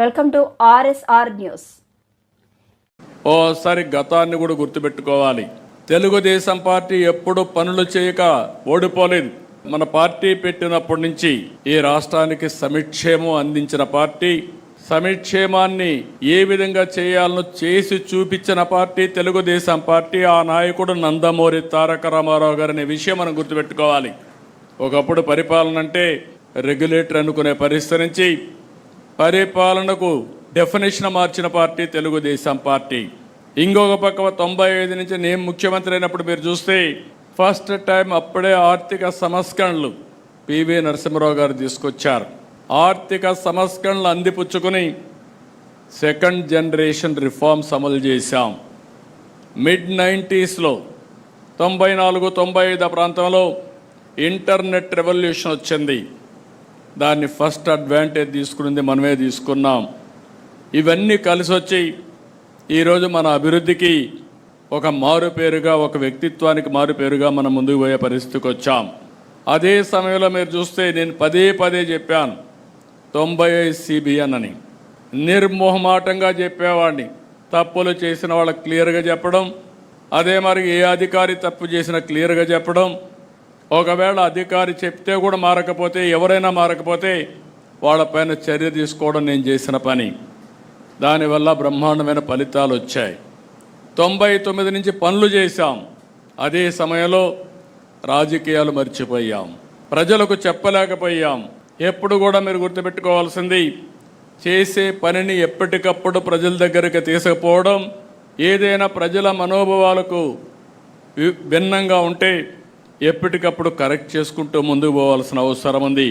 Welcome to RSR news. ఓసారి గతాన్ని కూడా గుర్తుపెట్టుకోవాలి. తెలుగుదేశం పార్టీ ఎప్పుడు పనులు చేయక ఓడిపోలేదు. మన పార్టీ పెట్టినప్పటి నుంచి ఈ రాష్ట్రానికి సమిక్షేమం అందించిన పార్టీ సమిక్షేమాన్ని ఏ విధంగా చేయాలనో చేసి చూపించిన పార్టీ తెలుగుదేశం పార్టీ ఆ నాయకుడు నందమూరి తారక రామారావు గారు అనే విషయం మనం గుర్తుపెట్టుకోవాలి. ఒకప్పుడు పరిపాలన అంటే రెగ్యులేటర్ అనుకునే పరిస్థితి నుంచి పరిపాలనకు డెఫినేషన్ మార్చిన పార్టీ తెలుగుదేశం పార్టీ. ఇంకొక పక్క తొంభై ఐదు నుంచి నేను ముఖ్యమంత్రి అయినప్పుడు మీరు చూస్తే ఫస్ట్ టైం అప్పుడే ఆర్థిక సంస్కరణలు పివి నరసింహరావు గారు తీసుకొచ్చారు. ఆర్థిక సంస్కరణలు అందిపుచ్చుకొని సెకండ్ జనరేషన్ రిఫార్మ్స్ అమలు చేశాం. మిడ్ నైంటీస్లో తొంభై నాలుగు తొంభై ఐదు ప్రాంతంలో ఇంటర్నెట్ రెవల్యూషన్ వచ్చింది. దాన్ని ఫస్ట్ అడ్వాంటేజ్ తీసుకునింది మనమే తీసుకున్నాం. ఇవన్నీ కలిసి వచ్చి ఈరోజు మన అభివృద్ధికి ఒక మారు పేరుగా ఒక వ్యక్తిత్వానికి మారు పేరుగా మనం ముందుకు పోయే పరిస్థితికి వచ్చాం అదే సమయంలో మీరు చూస్తే నేను పదే పదే చెప్పాను. తొంభై ఐదు సిబిఎన్ అని. నిర్మోహమాటంగా చెప్పేవాడిని. తప్పులు చేసిన వాళ్ళకి క్లియర్గా చెప్పడం అదే మరి ఏ అధికారి తప్పు చేసినా క్లియర్గా చెప్పడం ఒకవేళ అధికారి చెప్తే కూడా మారకపోతే ఎవరైనా మారకపోతే వాళ్ళపైన చర్య తీసుకోవడం నేను చేసిన పని. దానివల్ల బ్రహ్మాండమైన ఫలితాలు వచ్చాయి. తొంభై తొమ్మిది నుంచి పనులు చేశాం. అదే సమయంలో రాజకీయాలు మర్చిపోయాం. ప్రజలకు చెప్పలేకపోయాం. ఎప్పుడు కూడా మీరు గుర్తుపెట్టుకోవాల్సింది చేసే పనిని ఎప్పటికప్పుడు ప్రజల దగ్గరికి తీసుకుపోవడం ఏదైనా ప్రజల మనోభావాలకు వి- భిన్నంగా ఉంటే ఎప్పటికప్పుడు కరెక్ట్ చేసుకుంటూ ముందుకు పోవాల్సిన అవసరం ఉంది.